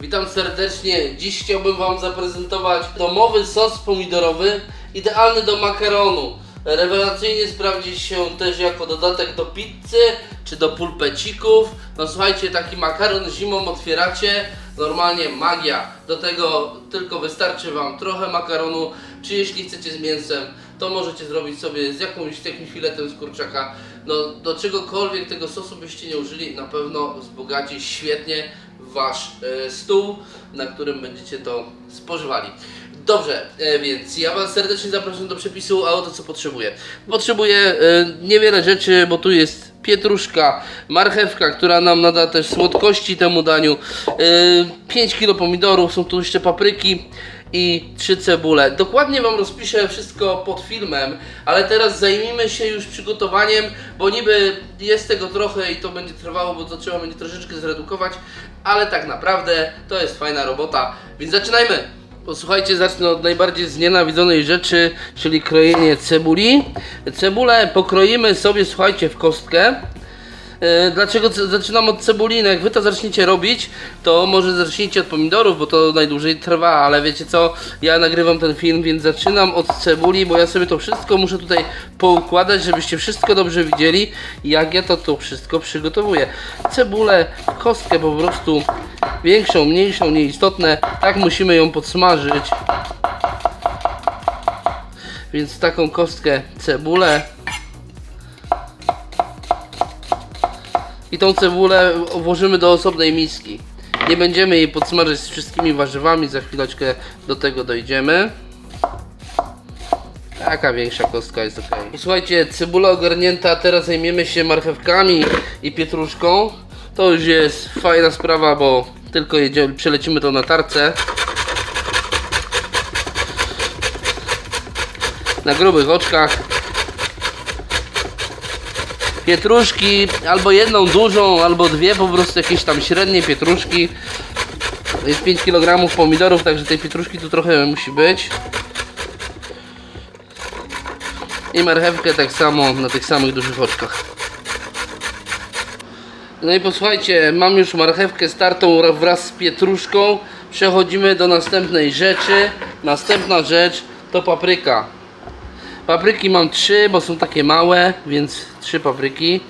Witam serdecznie. Dziś chciałbym Wam zaprezentować domowy sos pomidorowy, idealny do makaronu. Rewelacyjnie sprawdzi się też jako dodatek do pizzy czy do pulpecików. No słuchajcie, taki makaron zimą otwieracie, normalnie magia. Do tego tylko wystarczy Wam trochę makaronu, czy jeśli chcecie z mięsem, to możecie zrobić sobie z jakąś takim filetem z kurczaka. No do czegokolwiek tego sosu byście nie użyli, na pewno wzbogaci świetnie wasz e, stół, na którym będziecie to spożywali. Dobrze, e, więc ja Was serdecznie zapraszam do przepisu, a oto co potrzebuję. Potrzebuję e, niewiele rzeczy, bo tu jest pietruszka, marchewka, która nam nada też słodkości temu daniu, e, 5 kg pomidorów, są tu jeszcze papryki i trzy cebule. Dokładnie Wam rozpiszę wszystko pod filmem, ale teraz zajmijmy się już przygotowaniem, bo niby jest tego trochę i to będzie trwało, bo to trzeba będzie troszeczkę zredukować, ale tak naprawdę to jest fajna robota, więc zaczynajmy! Posłuchajcie, zacznę od najbardziej znienawidzonej rzeczy, czyli krojenie cebuli. Cebulę pokroimy sobie, słuchajcie, w kostkę. E, Dlaczego zaczynam od cebuliny? Jak wy to zaczniecie robić, to może zacznijcie od pomidorów, bo to najdłużej trwa, ale wiecie co? Ja nagrywam ten film, więc zaczynam od cebuli, bo ja sobie to wszystko muszę tutaj poukładać, żebyście wszystko dobrze widzieli, jak ja to, to wszystko przygotowuję. Cebulę, kostkę po prostu większą, mniejszą, nieistotne, tak musimy ją podsmażyć. Więc taką kostkę cebulę i tą cebulę włożymy do osobnej miski. Nie będziemy jej podsmażać z wszystkimi warzywami, za chwileczkę do tego dojdziemy. Taka większa kostka jest ok. Słuchajcie, cebula ogarnięta, teraz zajmiemy się marchewkami i pietruszką. To już jest fajna sprawa, bo tylko jedziemy, przelecimy to na tarce. Na grubych oczkach. Pietruszki, albo jedną dużą, albo dwie po prostu jakieś tam średnie pietruszki. Jest 5 kg pomidorów, także tej pietruszki tu trochę musi być. I marchewkę tak samo na tych samych dużych oczkach. No i posłuchajcie, mam już marchewkę startą wraz z pietruszką. Przechodzimy do następnej rzeczy. Następna rzecz to papryka. Papryki mam trzy, bo są takie małe, więc trzy papryki.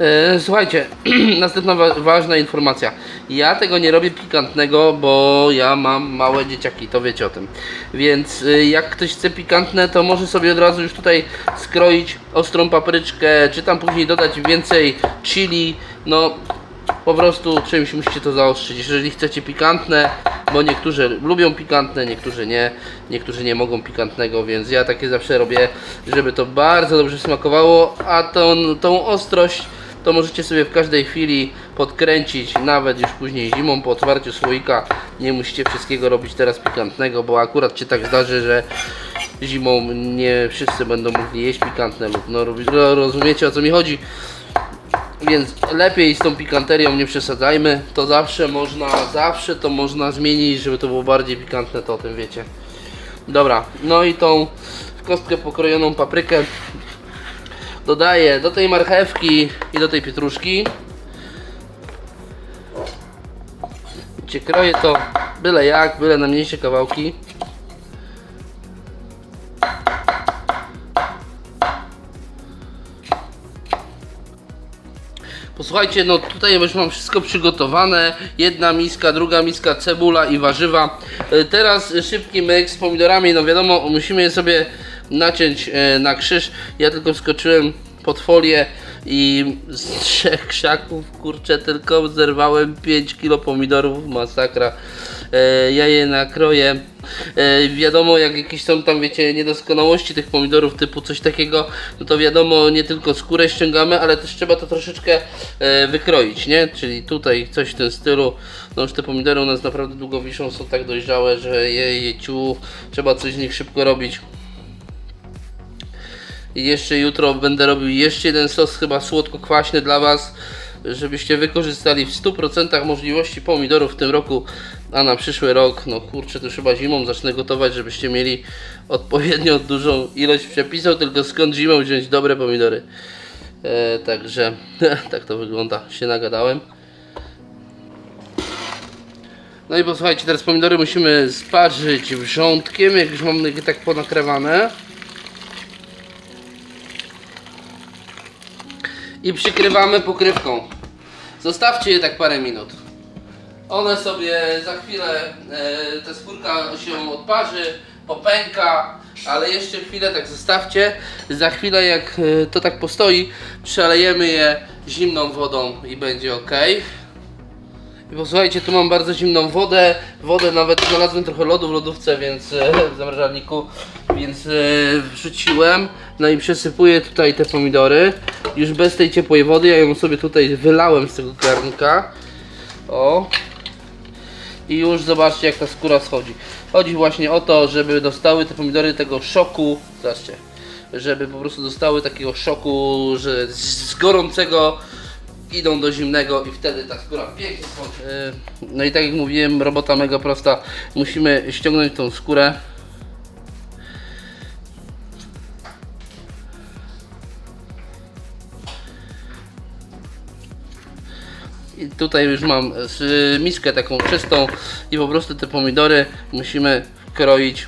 E, Słuchajcie, następna wa ważna informacja. Ja tego nie robię pikantnego, bo ja mam małe dzieciaki, to wiecie o tym. Więc y, jak ktoś chce pikantne, to może sobie od razu już tutaj skroić ostrą papryczkę, czy tam później dodać więcej chili. No, po prostu czymś musicie to zaostrzyć. Jeżeli chcecie pikantne, bo niektórzy lubią pikantne, niektórzy nie, niektórzy nie mogą pikantnego, więc ja takie zawsze robię, żeby to bardzo dobrze smakowało, a tą, tą ostrość to możecie sobie w każdej chwili podkręcić, nawet już później zimą po otwarciu słoika. Nie musicie wszystkiego robić teraz pikantnego, bo akurat się tak zdarzy, że zimą nie wszyscy będą mogli jeść pikantne lub no ro- rozumiecie o co mi chodzi. Więc lepiej z tą pikanterią nie przesadzajmy. To zawsze można, zawsze to można zmienić, żeby to było bardziej pikantne, to o tym wiecie. Dobra, no i tą w kostkę pokrojoną paprykę dodaję do tej marchewki i do tej pietruszki. Wiecie, kroję to byle jak, byle na mniejsze kawałki. Posłuchajcie, no tutaj już mam wszystko przygotowane. Jedna miska, druga miska, cebula i warzywa. E, Teraz szybki myk z pomidorami. No wiadomo, musimy je sobie naciąć e, na krzyż. Ja tylko wskoczyłem pod folię i z trzech krzaków, kurczę, tylko zerwałem 5 kg pomidorów. Masakra. E, Ja je nakroję. E, wiadomo, jak jakieś są tam, wiecie, niedoskonałości tych pomidorów, typu coś takiego, no to wiadomo, nie tylko skórę ściągamy, ale też trzeba to troszeczkę e, wykroić, nie? Czyli tutaj coś w tym stylu. No już te pomidory u nas naprawdę długo wiszą, są tak dojrzałe, że je, je ciu, trzeba coś z nich szybko robić. I jeszcze jutro będę robił jeszcze jeden sos, chyba słodko-kwaśny dla Was, żebyście wykorzystali w 100% możliwości pomidorów w tym roku, a na przyszły rok, no kurczę, to chyba zimą zacznę gotować, żebyście mieli odpowiednio dużą ilość przepisów, tylko skąd zimą wziąć dobre pomidory. E, także tak to wygląda, się nagadałem. No i posłuchajcie, teraz pomidory musimy sparzyć wrzątkiem, jak już mamy je tak ponakrywane. I przykrywamy pokrywką. Zostawcie je tak parę minut. One sobie za chwilę, e, ta skórka się odparzy, popęka, ale jeszcze chwilę tak zostawcie. Za chwilę jak e, to tak postoi, przelejemy je zimną wodą i będzie ok. I posłuchajcie, tu mam bardzo zimną wodę. Wodę nawet znalazłem trochę lodu w lodówce, więc e, w zamrażalniku, więc e, wrzuciłem. No i przesypuję tutaj te pomidory. Już bez tej ciepłej wody, ja ją sobie tutaj wylałem z tego garnka. O. I już zobaczcie jak ta skóra schodzi. Chodzi właśnie o to, żeby dostały te pomidory tego szoku. Zobaczcie. Żeby po prostu dostały takiego szoku, że z z gorącego idą do zimnego i wtedy ta skóra pięknie schodzi. Yy, No i tak jak mówiłem, robota mega prosta. Musimy ściągnąć tą skórę. Tutaj już mam y, miskę taką czystą i po prostu te pomidory musimy kroić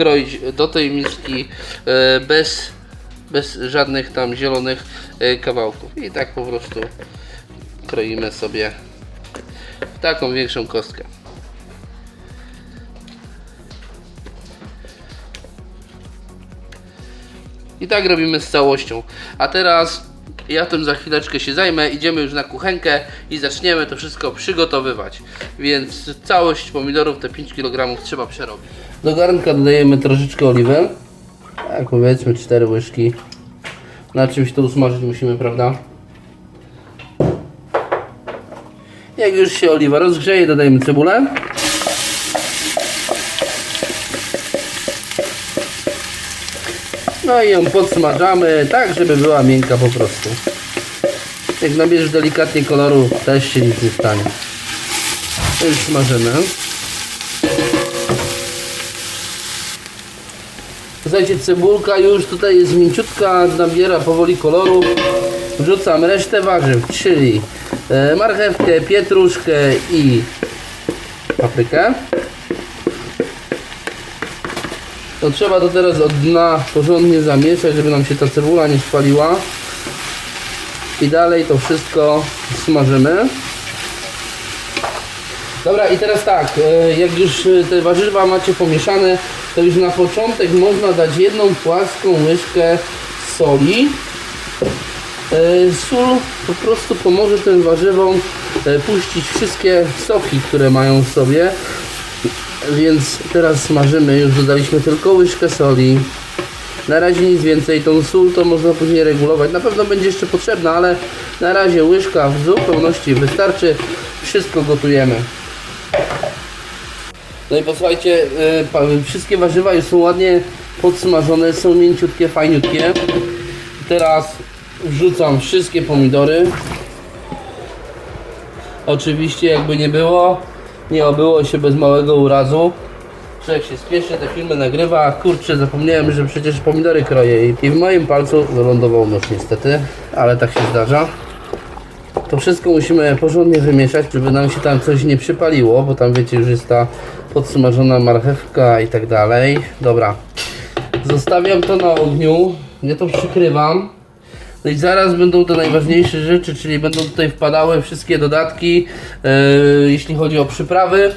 kroić do tej miski e, bez, bez żadnych tam zielonych e, kawałków. I tak po prostu kroimy sobie w taką większą kostkę. I tak robimy z całością. A teraz ja tym za chwileczkę się zajmę. Idziemy już na kuchenkę i zaczniemy to wszystko przygotowywać. Więc całość pomidorów, te 5 kg trzeba przerobić. Do garnka dodajemy troszeczkę oliwy. Tak powiedzmy 4 łyżki. Na czymś to usmażyć musimy, prawda? Jak już się oliwa rozgrzeje, dodajemy cebulę. No i ją podsmażamy, tak żeby była miękka po prostu. Jak nabierzesz delikatnie koloru, też się nic nie stanie. Już smażymy. Słuchajcie, cebulka już tutaj jest mięciutka, nabiera powoli koloru. Wrzucam resztę warzyw, czyli e, marchewkę, pietruszkę i paprykę. To trzeba to teraz od dna porządnie zamieszać, żeby nam się ta cebula nie spaliła. I dalej to wszystko smażymy. Dobra i teraz tak, e, jak już e, te warzywa macie pomieszane, to już na początek można dać jedną płaską łyżkę soli. E, Sól po prostu pomoże tym warzywom puścić wszystkie soki, które mają w sobie. Więc teraz smażymy, już dodaliśmy tylko łyżkę soli. Na razie nic więcej, tą sól to można później regulować. Na pewno będzie jeszcze potrzebna, ale na razie łyżka w zupełności wystarczy. Wszystko gotujemy. No i posłuchajcie, pa- wszystkie warzywa już są ładnie podsmażone, są mięciutkie, fajniutkie. Teraz wrzucam wszystkie pomidory. Oczywiście jakby nie było, nie obyło się bez małego urazu. Człowiek się spieszy, te filmy nagrywa. Kurczę, zapomniałem, że przecież pomidory kroję i- w moim palcu wylądował nóż niestety, ale tak się zdarza. To wszystko musimy porządnie wymieszać, żeby nam się tam coś nie przypaliło, bo tam wiecie, już jest ta podsmażona marchewka i tak dalej. Dobra, zostawiam to na ogniu, ja to przykrywam. No i zaraz będą te najważniejsze rzeczy, czyli będą tutaj wpadały wszystkie dodatki, e, jeśli chodzi o przyprawy,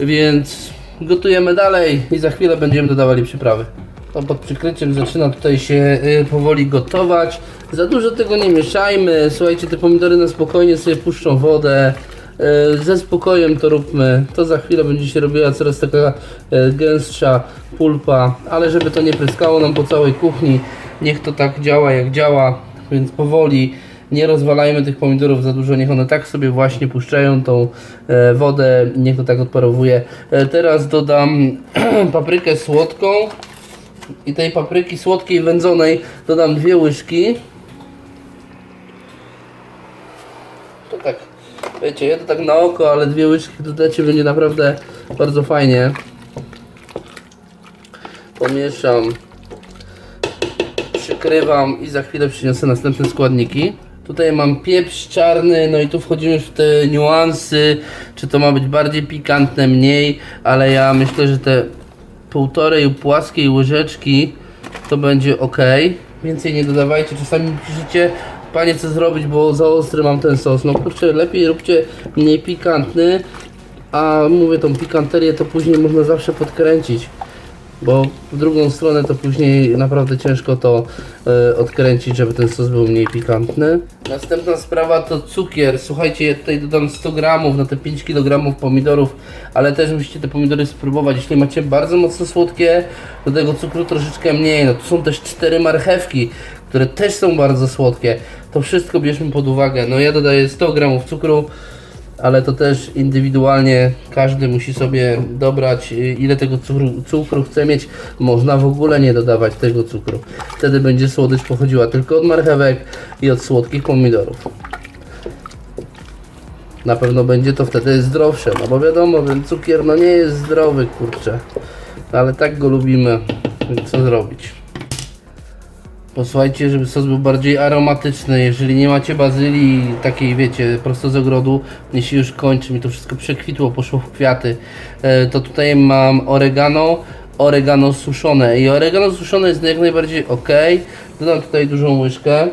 więc gotujemy dalej i za chwilę będziemy dodawali przyprawy. To pod przykryciem zaczyna tutaj się e, powoli gotować. Za dużo tego nie mieszajmy. Słuchajcie, te pomidory na spokojnie sobie puszczą wodę. E, Ze spokojem to róbmy. To za chwilę będzie się robiła coraz taka e, gęstsza pulpa, ale żeby to nie pryskało nam po całej kuchni, niech to tak działa jak działa, więc powoli nie rozwalajmy tych pomidorów za dużo, niech one tak sobie właśnie puszczają tą e, wodę, niech to tak odparowuje. E, teraz dodam paprykę słodką i tej papryki słodkiej wędzonej dodam dwie łyżki. To tak, wiecie, ja to tak na oko, ale dwie łyżki dodacie, będzie naprawdę bardzo fajnie. Pomieszam, przykrywam i za chwilę przyniosę następne składniki. Tutaj mam pieprz czarny, no i tu wchodzimy już w te niuansy, czy to ma być bardziej pikantne, mniej, ale ja myślę, że te półtorej płaskiej łyżeczki to będzie ok. Więcej nie dodawajcie, czasami piszecie, panie co zrobić, bo za ostry mam ten sos. No kurczę, lepiej róbcie mniej pikantny, a mówię tą pikanterię to później można zawsze podkręcić. Bo w drugą stronę to później naprawdę ciężko to e, odkręcić, żeby ten sos był mniej pikantny. Następna sprawa to cukier. Słuchajcie, ja tutaj dodam 100 gramów na te 5 kg pomidorów, ale też musicie te pomidory spróbować. Jeśli macie bardzo mocno słodkie, do tego cukru troszeczkę mniej. No to są też 4 marchewki, które też są bardzo słodkie. To wszystko bierzmy pod uwagę. No ja dodaję 100 gramów cukru ale to też indywidualnie każdy musi sobie dobrać y, ile tego cukru, cukru chce mieć. Można w ogóle nie dodawać tego cukru. Wtedy będzie słodycz pochodziła tylko od marchewek i od słodkich pomidorów. Na pewno będzie to wtedy zdrowsze, no bo wiadomo, ten cukier no nie jest zdrowy, kurczę. Ale tak go lubimy, co zrobić? Posłuchajcie, żeby sos był bardziej aromatyczny. Jeżeli nie macie bazylii takiej, wiecie, prosto z ogrodu, mnie się już kończy, mi to wszystko przekwitło, poszło w kwiaty, e, to tutaj mam oregano, oregano suszone. I oregano suszone jest jak najbardziej ok. Dodam tutaj dużą łyżkę.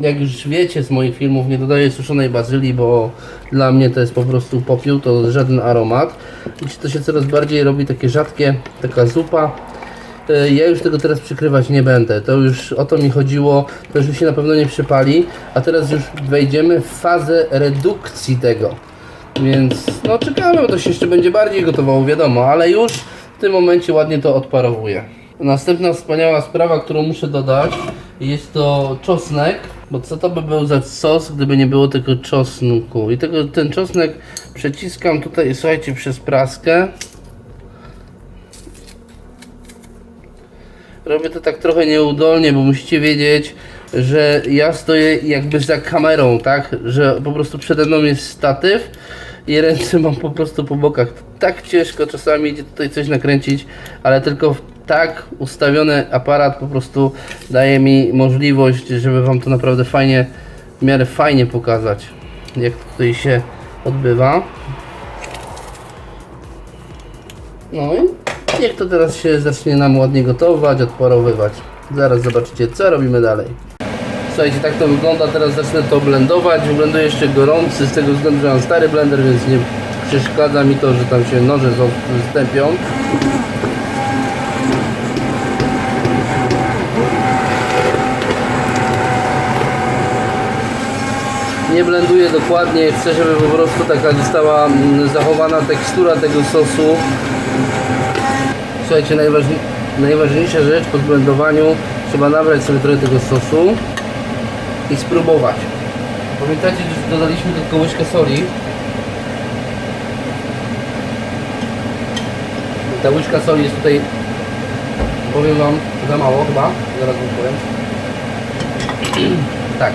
Jak już wiecie z moich filmów, nie dodaję suszonej bazylii, bo dla mnie to jest po prostu popiół, to żaden aromat. I to się coraz bardziej robi takie rzadkie, taka zupa. E, Ja już tego teraz przykrywać nie będę. To już o to mi chodziło. To już się na pewno nie przypali. A teraz już wejdziemy w fazę redukcji tego. Więc no czekamy, bo to się jeszcze będzie bardziej gotowało, wiadomo, ale już w tym momencie ładnie to odparowuje. Następna wspaniała sprawa, którą muszę dodać, jest to czosnek. Bo co to by był za sos, gdyby nie było tego czosnku? I tego, ten czosnek przeciskam tutaj, słuchajcie, przez praskę. Robię to tak trochę nieudolnie, bo musicie wiedzieć, że ja stoję jakby za kamerą, tak? Że po prostu przede mną jest statyw i ręce mam po prostu po bokach. Tak ciężko czasami idzie tutaj coś nakręcić, ale tylko tak ustawiony aparat po prostu daje mi możliwość, żeby Wam to naprawdę fajnie, w miarę fajnie pokazać, jak to tutaj się odbywa. No i niech to teraz się zacznie nam ładnie gotować, odparowywać. Zaraz zobaczycie, co robimy dalej. Słuchajcie, tak to wygląda. Teraz zacznę to blendować. Blenduję jeszcze gorący, z tego względu, że mam stary blender, więc nie przeszkadza mi to, że tam się noże zą- stępią. Nie blenduję dokładnie, chcę, żeby po prostu taka została mm, zachowana tekstura tego sosu. Słuchajcie, najważni najważniejsza rzecz po zblendowaniu trzeba nabrać sobie trochę tego sosu i spróbować. Pamiętacie, że dodaliśmy tylko łyżkę soli. Ta łyżka soli jest tutaj, powiem Wam, za mało chyba. Zaraz Wam powiem. tak.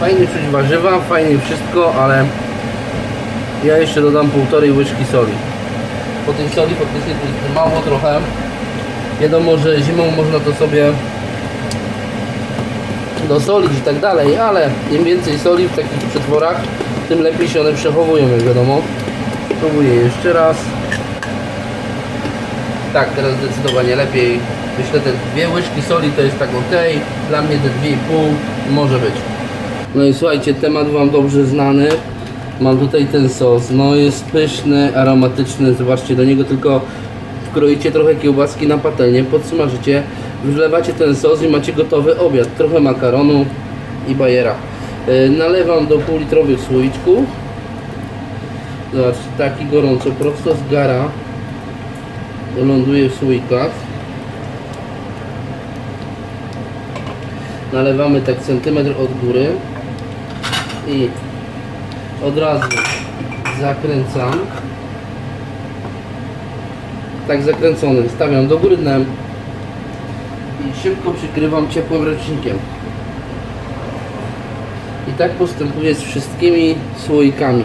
Fajnie czuć warzywa, fajnie wszystko, ale ja jeszcze dodam półtorej łyżki soli. Po tej soli faktycznie to mało trochę. Wiadomo, że zimą można to sobie dosolić i tak dalej, ale im więcej soli w takich przetworach, tym lepiej się one przechowują, jak wiadomo. Próbuję jeszcze raz. Tak, teraz zdecydowanie lepiej. Myślę, te dwie łyżki soli to jest tak ok. Dla mnie te dwie i pół może być. No i słuchajcie, temat Wam dobrze znany. Mam tutaj ten sos. No jest pyszny, aromatyczny. Zobaczcie, do niego tylko wkroicie trochę kiełbaski na patelnię, podsmażycie, wlewacie ten sos i macie gotowy obiad. Trochę makaronu i bajera. Yy, Nalewam do półlitrowych słoiczków. Zobaczcie, taki gorąco, prosto z gara. Ląduje w słoikach. Nalewamy tak centymetr od góry i od razu zakręcam. Tak zakręcony, stawiam do góry dnem i szybko przykrywam ciepłym ręcznikiem. I tak postępuję z wszystkimi słoikami.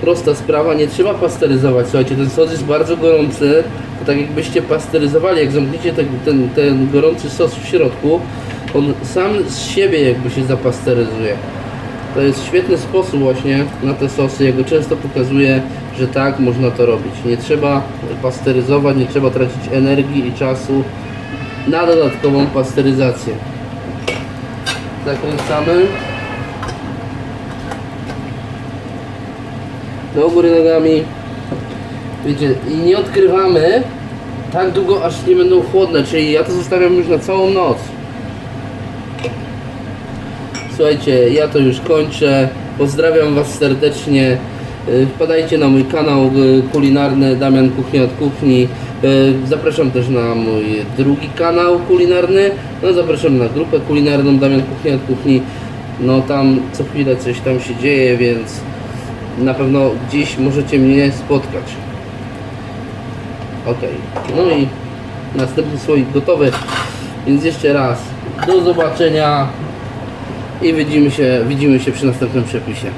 Prosta sprawa, nie trzeba pasteryzować. Słuchajcie, ten sos jest bardzo gorący. To tak jakbyście pasteryzowali, jak zamkniecie ten, ten, ten gorący sos w środku, on sam z siebie jakby się zapasteryzuje. To jest świetny sposób właśnie na te sosy. Ja go często pokazuję, że tak można to robić. Nie trzeba pasteryzować, nie trzeba tracić energii i czasu na dodatkową pasteryzację. Zakręcamy. Do góry nogami. Wiecie, i nie odkrywamy tak długo, aż nie będą chłodne, czyli ja to zostawiam już na całą noc. Słuchajcie, ja to już kończę. Pozdrawiam Was serdecznie. Y, Wpadajcie na mój kanał y, kulinarny Damian Kuchnia od Kuchni. Y, Zapraszam też na mój drugi kanał kulinarny. No zapraszam na grupę kulinarną Damian Kuchnia od Kuchni. No tam co chwilę coś tam się dzieje, więc na pewno gdzieś możecie mnie spotkać. Ok, no i następny słoik gotowy. Więc jeszcze raz do zobaczenia i widzimy się, widzimy się przy następnym przepisie.